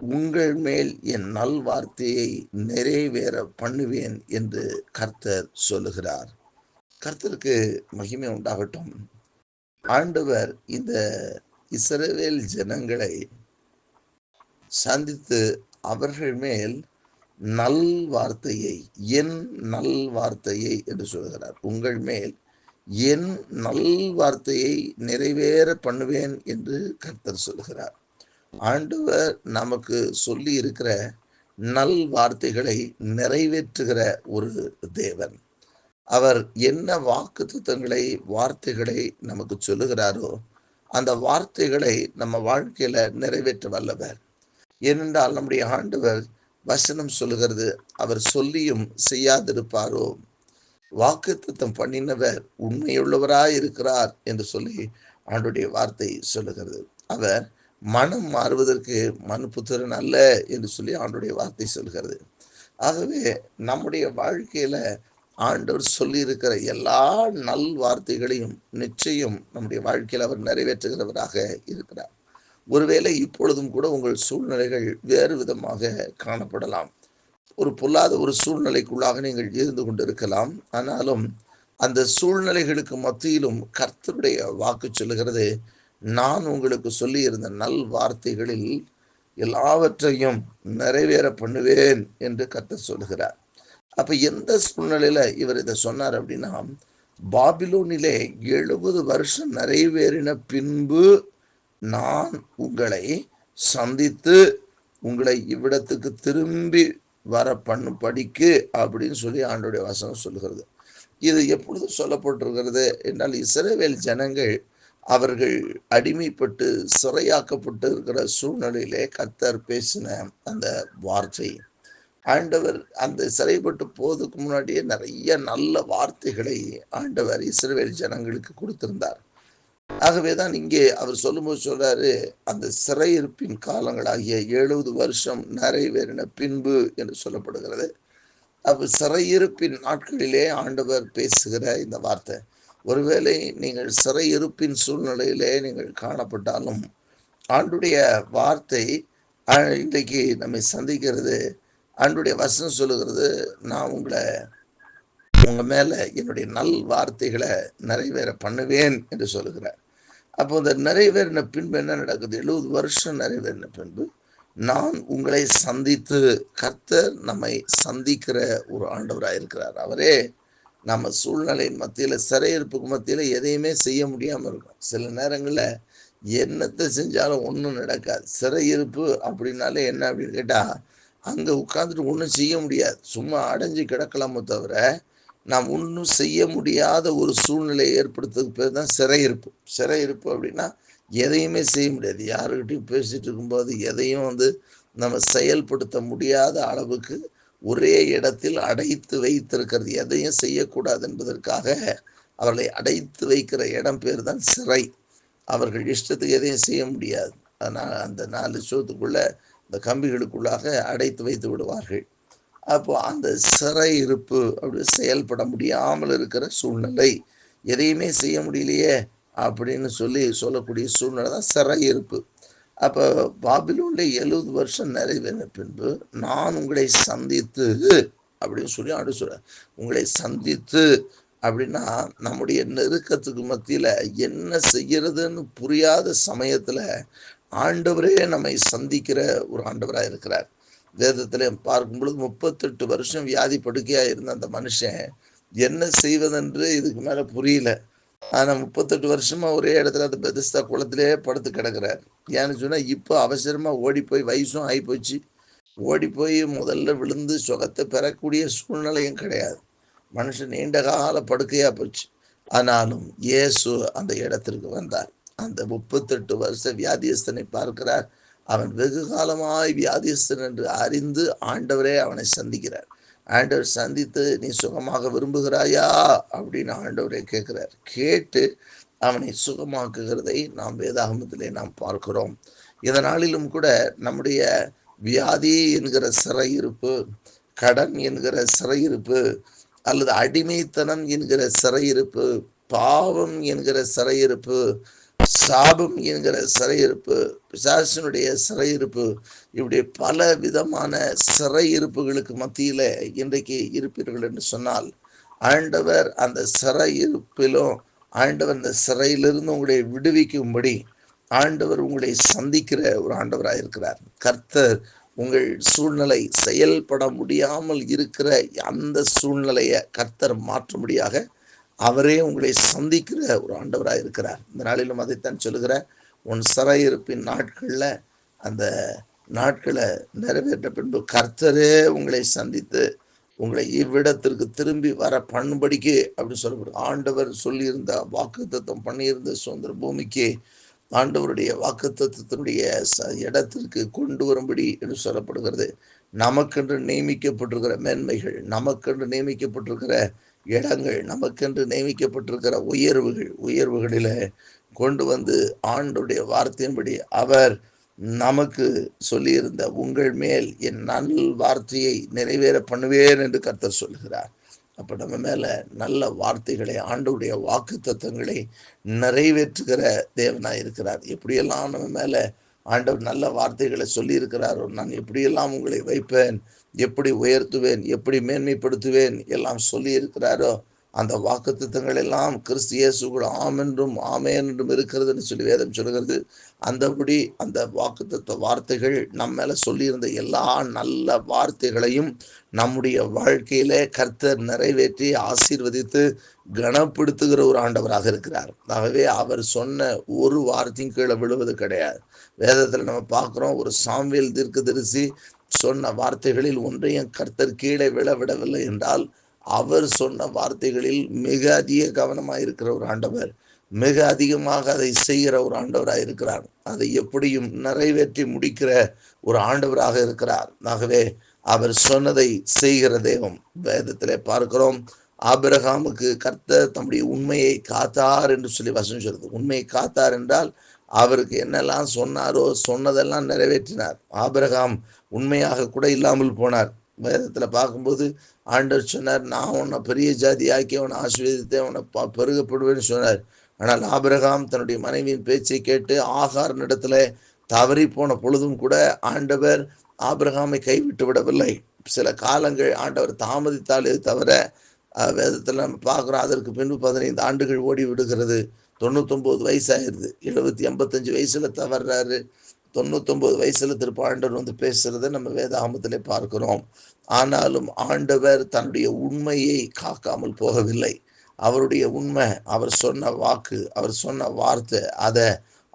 உங்கள் மேல் என் நல்வார்த்தையை நிறைவேற பண்ணுவேன் என்று கர்த்தர் சொல்லுகிறார். கர்த்தருக்கு மகிமை உண்டாகட்டும். ஆண்டவர் இந்த இஸ்ரவேல் ஜனங்களை சந்தித்து அவர்கள் மேல் நல் வார்த்தையை என் நல் வார்த்தையை என்று சொல்கிறார் உங்கள் மேல் என் நல் வார்த்தையை நிறைவேற பண்ணுவேன் என்று கர்த்தர் சொல்கிறார் ஆண்டவர் நமக்கு சொல்லி இருக்கிற நல் வார்த்தைகளை நிறைவேற்றுகிற ஒரு தேவன். அவர் என்ன வாக்கு திட்டங்களை வார்த்தைகளை நமக்கு சொல்லுகிறாரோ அந்த வார்த்தைகளை நம்ம வாழ்க்கையில நிறைவேற்ற வல்லவர். ஏனென்றால் நம்முடைய ஆண்டவர் வசனம் சொல்லுகிறது அவர் சொல்லியும் செய்யாதிருப்பாரோ. வாக்கு திட்டம் பண்ணினவர் உண்மையுள்ளவராய் இருக்கிறார் என்று சொல்லி ஆண்டுடைய வார்த்தை சொல்லுகிறது. அவர் மனம் மாறுவதற்கு மனுப்புத்திறன் அல்ல என்று சொல்லி ஆண்டுடைய வார்த்தை சொல்கிறது. ஆகவே நம்முடைய வாழ்க்கையில ஆண்டவர் சொல்லியிருக்கிற எல்லா நல் வார்த்தைகளையும் நிச்சயம் நம்முடைய வாழ்க்கையில் அவர் நிறைவேற்றுகிறவராக இருக்கிறார். ஒருவேளை இப்பொழுதும் கூட உங்கள் சூழ்நிலைகள் வேறு விதமாக காணப்படலாம். ஒரு பொல்லாத ஒரு சூழ்நிலைக்குள்ளாக நீங்கள் இருந்து கொண்டிருக்கலாம். ஆனாலும் அந்த சூழ்நிலைகளுக்கு மத்தியிலும் கர்த்தருடைய வாக்கு சொல்லுகிறது நான் உங்களுக்கு சொல்லியிருந்த நல் வார்த்தைகளில் எல்லாவற்றையும் நிறைவேற பண்ணுவேன் என்று கத்த சொல்லுகிறார். அப்ப எந்த சூழ்நிலையில இவர் இதை சொன்னார் அப்படின்னா பாபிலோனிலே எழுபது வருஷம் நிறைவேறின பின்பு நான் உங்களை சந்தித்து உங்களை இவ்விடத்துக்கு திரும்பி வர பண்ணும் படிக்கு அப்படின்னு சொல்லி ஆண்டோடைய வசனம் சொல்லுகிறது. இது எப்பொழுது சொல்லப்பட்டிருக்கிறது என்றால் இஸ்ரேவேல் ஜனங்கள் அவர்கள் அடிமைப்பட்டு சிறையாக்கப்பட்டு இருக்கிற சூழ்நிலையிலே கத்தர் பேசின அந்த வார்த்தை. ஆண்டவர் அந்த சிறைப்பட்டு போவதுக்கு முன்னாடியே நிறைய நல்ல வார்த்தைகளை ஆண்டவர் இஸ்ரேல் ஜனங்களுக்கு கொடுத்திருந்தார். ஆகவேதான் இங்கே அவர் சொல்லும்போது சொல்றாரு அந்த சிறையிருப்பின் காலங்களாகிய எழுபது வருஷம் நிறைவேறின பின்பு என்று சொல்லப்படுகிறது. அப்போ சிறையிருப்பின் நாட்களிலே ஆண்டவர் பேசுகிற இந்த வார்த்தை. ஒருவேளை நீங்கள் சிறையிருப்பின் சூழ்நிலையிலே நீங்கள் காணப்பட்டாலும் ஆண்டுடைய வார்த்தை இன்றைக்கு நம்மை சந்திக்கிறது. ஆண்டுடைய வசனம் சொல்லுகிறது நான் உங்களை உங்க மேல என்னுடைய நல் வார்த்தைகளை நிறைவேற பண்ணுவேன் என்று சொல்லுகிறார். அப்போ இந்த நிறைவேறின பின்பு என்ன நடக்குது? எழுபது வருஷம் நிறைவேறின பின்பு நான் உங்களை சந்தித்து கர்த்தர் நம்மை சந்திக்கிற ஒரு ஆண்டவராக இருக்கிறார் அவரே நம்ம சூழ்நிலையின் மத்தியில் சிறையிருப்புக்கு மத்தியில் எதையுமே செய்ய முடியாமல் இருக்கும். சில நேரங்களில் என்னத்தை செஞ்சாலும் ஒன்றும் நடக்காது. சிறையிருப்பு அப்படின்னாலே என்ன அப்படின்னு கேட்டால் அங்கே உட்காந்துட்டு ஒன்றும் செய்ய முடியாது. சும்மா அடைஞ்சு கிடக்கலாமோ தவிர நாம் ஒன்றும் செய்ய முடியாத ஒரு சூழ்நிலையை ஏற்படுத்துறதுக்கு பேர் தான் சிறையிருப்பு. சிறையிருப்பு அப்படின்னா எதையுமே செய்ய முடியாது. யாருக்கிட்டையும் பேசிகிட்டு இருக்கும்போது எதையும் வந்து நம்ம செயல்படுத்த முடியாத அளவுக்கு ஒரே இடத்தில் அடைத்து வைத்திருக்கிறது. எதையும் செய்யக்கூடாது என்பதற்காக அவர்களை அடைத்து வைக்கிற இடம் பேர் தான் சிறை. அவர்கள் இஷ்டத்துக்கு எதையும் செய்ய முடியாது. அதனால் அந்த நாலு சோத்துக்குள்ள இந்த கம்பிகளுக்குள்ளாக அடைத்து வைத்து விடுவார்கள். அப்போ அந்த சிறை இருப்பு அப்படி செயல்பட முடியாமல் இருக்கிற சூழ்நிலை. எதையுமே செய்ய முடியலையே அப்படின்னு சொல்லி சொல்லக்கூடிய சூழ்நிலை தான் சிறை இருப்பு. அப்போ பாபிலோனில் எழுபது வருஷம் நிறைவேறின பின்பு நான் உங்களை சந்தித்து அப்படின்னு சொல்லி ஆண்டு சொல்ற உங்களை சந்தித்து அப்படின்னா நம்முடைய நெருக்கத்துக்கு மத்தியில் என்ன செய்யறதுன்னு புரியாத சமயத்தில் ஆண்டவரே நம்மை சந்திக்கிற ஒரு ஆண்டவராக இருக்கிறார். வேதத்தில் பார்க்கும் பொழுது முப்பத்தெட்டு வருஷம் வியாதி படுக்கையாக இருந்த அந்த மனுஷன் என்ன செய்வதென்று இதுக்கு மேலே புரியல. ஆனால் முப்பத்தெட்டு வருஷமாக ஒரே இடத்துல அந்த பெதஸ்தா குளத்திலே படுத்து கிடக்கிறார். ஏன்னு சொன்னால் இப்போ அவசரமாக ஓடி போய் வயசும் ஆகி போச்சு ஓடி போய் முதல்ல விழுந்து சுகத்தை பெறக்கூடிய சூழ்நிலையும் கிடையாது. மனுஷன் நீண்ட கால படுக்கையாக போச்சு. ஆனாலும் இயேசு அந்த இடத்திற்கு வந்தார். அந்த முப்பத்தெட்டு வருஷ வியாதியஸ்தனை பார்க்கிறார். அவன் வெகு காலமாய் வியாதியஸ்தன் என்று அறிந்து ஆண்டவரே அவனை சந்திக்கிறார். ஆண்டவர் சந்தித்து நீ சுகமாக விரும்புகிறாயா? அப்படின்னு ஆண்டவரை கேட்கிறார். கேட்டு அவனை சுகமாக்குகிறதை நாம் வேதாகமத்திலே நாம் பார்க்கிறோம். இதனாலிலும் கூட நம்முடைய வியாதி என்கிற சிறையிருப்பு கடன் என்கிற சிறையிருப்பு அல்லது அடிமைத்தனம் என்கிற சிறையிருப்பு பாவம் என்கிற சிறையிருப்பு சாபம் என்கிற சிறையிருப்பு பிசாசினுடைய சிறையிருப்பு இப்படி பல விதமான சிறையிருப்புகளுக்கு மத்தியில் இன்றைக்கு இருப்பீர்கள் என்று சொன்னால் ஆண்டவர் அந்த சிறையிருப்பிலும் ஆண்டவர் அந்த சிறையிலிருந்து உங்களை விடுவிக்கும்படி ஆண்டவர் உங்களை சந்திக்கிற ஒரு ஆண்டவராக இருக்கிறார். கர்த்தர் உங்கள் சூழ்நிலை செயல்பட முடியாமல் இருக்கிற அந்த சூழ்நிலையை கர்த்தர் மாற்றும்படியாக அவரே உங்களை சந்திக்கிற ஒரு ஆண்டவராக இருக்கிறார். இந்த நாளிலும் அதைத்தான் சொல்லுகிற உன் சிறையிருப்பின் நாட்களில் அந்த நாட்களை நிறைவேற்ற பின்பு கர்த்தரே உங்களை சந்தித்து உங்களை இவ்விடத்திற்கு திரும்பி வர பண்ணும்படிக்கு அப்படின்னு சொல்லப்படும் ஆண்டவர் சொல்லியிருந்த வாக்கு தத்துவம் பண்ணியிருந்த சுதந்திர பூமிக்கு ஆண்டவருடைய வாக்கு தத்துவத்தினுடைய இடத்திற்கு கொண்டு வரும்படி என்று சொல்லப்படுகிறது. நமக்கென்று நியமிக்கப்பட்டிருக்கிற மேன்மைகள் நமக்கென்று நியமிக்கப்பட்டிருக்கிற இடங்கள் நமக்கென்று நியமிக்கப்பட்டிருக்கிற உயர்வுகள் உயர்வுகளில கொண்டு வந்து ஆண்டுடைய வார்த்தையின்படி அவர் நமக்கு சொல்லியிருந்த உங்கள் மேல் என் நல் வார்த்தையை நிறைவேற பண்ணுவேன் என்று கர்த்தர் சொல்கிறார் அப்போ நம்ம மேலே நல்ல வார்த்தைகளை ஆண்டுடைய வாக்கு தத்துவங்களை நிறைவேற்றுகிற தேவனாக இருக்கிறார். எப்படியெல்லாம் நம்ம மேலே ஆண்டவர் நல்ல வார்த்தைகளை சொல்லியிருக்கிறாரோ. நான் எப்படியெல்லாம் உங்களை வைப்பேன்? எப்படி உயர்த்துவேன்? எப்படி மேன்மைப்படுத்துவேன்? எல்லாம் சொல்லியிருக்கிறாரோ அந்த வாக்கு திட்டங்கள் எல்லாம் கிறிஸ்து கூட ஆம் என்றும் ஆமேன் என்றும் இருக்கிறதுன்னு சொல்லி வேதம் சொல்கிறது. அந்தபடி அந்த வாக்கு தத்துவ வார்த்தைகள் நம்ம மேலே சொல்லியிருந்த எல்லா நல்ல வார்த்தைகளையும் நம்முடைய வாழ்க்கையிலே கர்த்தர் நிறைவேற்றி ஆசீர்வதித்து கனப்படுத்துகிற ஒரு ஆண்டவராக இருக்கிறார். ஆகவே அவர் சொன்ன ஒரு வார்த்தையும் கீழே விழுவது கிடையாது. வேதத்தில் நம்ம பார்க்குறோம் ஒரு சாம்பியல் தீர்க்க தரிசி சொன்ன வார்த்தைகளில் ஒன்றையும் கர்த்தர் கீழே விழ விடவில்லை என்றால் அவர் சொன்ன வார்த்தைகளில் மிக அதிக கவனமாக இருக்கிற ஒரு ஆண்டவர் மிக அதிகமாக அதை செய்கிற ஒரு ஆண்டவராக இருக்கிறார். அதை எப்படியும் நிறைவேற்றி முடிக்கிற ஒரு ஆண்டவராக இருக்கிறார். ஆகவே அவர் சொன்னதை செய்கிற தெய்வம். வேதத்திலே பார்க்கிறோம் ஆபிரகாமுக்கு கர்த்தர் தம்முடைய உண்மையை காத்தார் என்று சொல்லி வசனம் சொல்றது உண்மையை காத்தார் என்றால் அவருக்கு என்னெல்லாம் சொன்னாரோ சொன்னதெல்லாம் நிறைவேற்றினார். ஆபிரகாம் உண்மையாக கூட இல்லாமல் போனார். வேதத்தில் பார்க்கும்போது ஆண்டவர் சொன்னார் நான் உன்னை பெரிய ஜாதி ஆக்கி அவனை ஆசீர்வதித்தேன் உன்னை ப பெருகப்படுவேன்னு சொன்னார். ஆனால் ஆபிரகாம் தன்னுடைய மனைவியின் பேச்சை கேட்டு ஆகார் இடத்துல தவறி போன பொழுதும் கூட ஆண்டவர் ஆபிரகாமை கைவிட்டு விடவில்லை. சில காலங்கள் ஆண்டவர் தாமதித்தாலே தவிர வேதத்தில் நம்ம பார்க்குறோம் அதற்கு பின்பு பதினைந்து ஆண்டுகள் ஓடி விடுகிறது தொண்ணூத்தொம்பது வயசாயிருது. எழுபத்தி எண்பத்தஞ்சு வயசுல தவறாரு. தொண்ணூத்தொம்பது வயசுல திருப்ப ஆண்டவர் வந்து பேசுறதை நம்ம வேதாகமத்திலே பார்க்கிறோம். ஆனாலும் ஆண்டவர் தன்னுடைய உண்மையை காக்காமல் போகவில்லை. அவருடைய உண்மை அவர் சொன்ன வாக்கு அவர் சொன்ன வார்த்தை அதை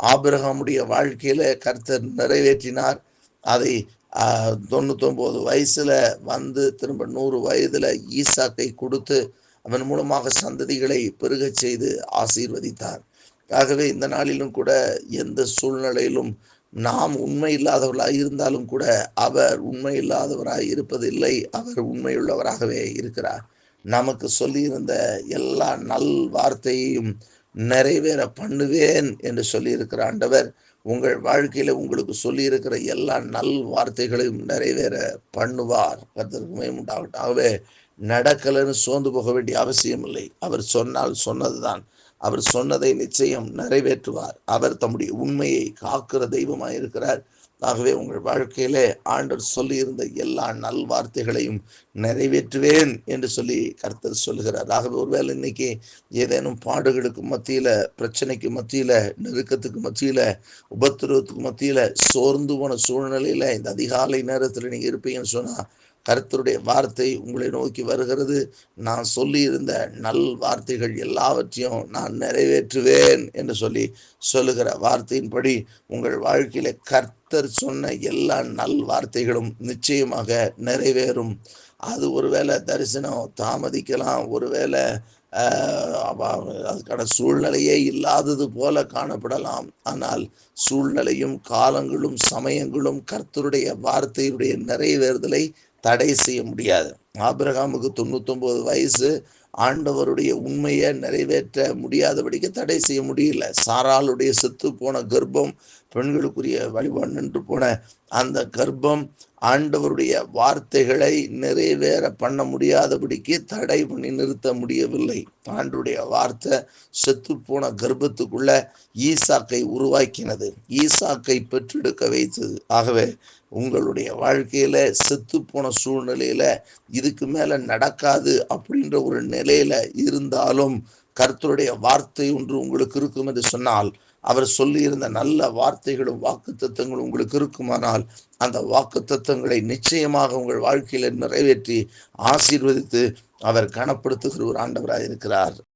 ஆபிரகாமுடைய வாழ்க்கையில கர்த்தர் நிறைவேற்றினார். அதை தொண்ணூத்தொம்பது வயசுல வந்து திரும்ப நூறு வயதுல ஈசாக்கை கொடுத்து அவன் மூலமாக சந்ததிகளை பெருகச் செய்து ஆசீர்வதித்தார். ஆகவே இந்த நாளிலும் கூட எந்த சூழ்நிலையிலும் நாம் உண்மை இல்லாதவர்களாக இருந்தாலும் கூட அவர் உண்மை இல்லாதவராக இருப்பதில்லை அவர் உண்மையுள்ளவராகவே இருக்கிறார். நமக்கு சொல்லியிருந்த எல்லா நல் வார்த்தையையும் நிறைவேற பண்ணுவேன் என்று சொல்லியிருக்கிற ஆண்டவர் உங்கள் வாழ்க்கையில உங்களுக்கு சொல்லியிருக்கிற எல்லா நல் வார்த்தைகளையும் நிறைவேற பண்ணுவார். கத்திற்கு உண்டாகட்டும். ஆகவே நடக்கலன்னு சோர்ந்து போக வேண்டிய அவசியம் இல்லை அவர் சொன்னால் சொன்னதுதான். அவர் சொன்னதை நிச்சயம் நிறைவேற்றுவார். அவர் தம்முடைய உண்மையை காக்கிற தெய்வமாக இருக்கிறார். ஆகவே உங்கள் வாழ்க்கையிலே ஆண்டவர் சொல்லியிருந்த எல்லா நல் வார்த்தைகளையும் நிறைவேற்றுவேன் என்று சொல்லி கர்த்தர் சொல்லுகிறார். ஆகவே ஒருவேளை இன்னைக்கு ஏதேனும் பாடுகளுக்கு மத்தியில பிரச்சனைக்கு மத்தியில நெருக்கத்துக்கு மத்தியில உபத்திரவத்துக்கு மத்தியில சோர்ந்து போன சூழ்நிலையில இந்த அதிகாலை நேரத்தில் நீங்க இருப்பீங்கன்னு சொன்னா கருத்தருடைய வார்த்தை உங்களை நோக்கி வருகிறது. நான் சொல்லியிருந்த நல் வார்த்தைகள் எல்லாவற்றையும் நான் நிறைவேற்றுவேன் என்று சொல்லி சொல்லுகிற வார்த்தையின்படி உங்கள் வாழ்க்கையில கர்த்தர் சொன்ன எல்லா நல் வார்த்தைகளும் நிச்சயமாக நிறைவேறும். அது ஒருவேளை தரிசனம் தாமதிக்கலாம் ஒருவேளை அதுக்கான சூழ்நிலையே இல்லாதது போல காணப்படலாம். ஆனால் சூழ்நிலையும் காலங்களும் சமயங்களும் கர்த்தருடைய வார்த்தையுடைய நிறைவேறுதலை தடை செய்ய முடியாது. ஆபிரகாமுக்கு தொண்ணூத்தொன்பது வயசு. ஆண்டவருடைய உண்மையை நிறைவேற்ற முடியாதபடிக்கு தடை செய்ய முடியல. சாராளுடைய செத்து போன கர்ப்பம் பெண்களுக்குரிய வழிபாடு நின்று போன அந்த கர்ப்பம் ஆண்டவருடைய வார்த்தைகளை நிறைவேற பண்ண முடியாதபடிக்கு தடை பண்ணி நிறுத்த முடியவில்லை. ஆண்டுடைய வார்த்தை செத்து போன கர்ப்பத்துக்குள்ள ஈசாக்கை உருவாக்கினது. ஈசாக்கை பெற்றெடுக்க வைத்தது. ஆகவே உங்களுடைய வாழ்க்கையில் செத்து போன இதுக்கு மேலே நடக்காது அப்படின்ற ஒரு நிலையில் இருந்தாலும் கர்த்தருடைய வார்த்தை ஒன்று உங்களுக்கு இருக்கும் என்று சொன்னால் அவர் சொல்லியிருந்த நல்ல வார்த்தைகளும் வாக்கு தத்துவங்களும் உங்களுக்கு இருக்குமானால் அந்த வாக்கு தத்துவங்களை நிச்சயமாக உங்கள் வாழ்க்கையில் நிறைவேற்றி ஆசீர்வதித்து அவர் கனப்படுத்துகிற ஒரு ஆண்டவராக இருக்கிறார்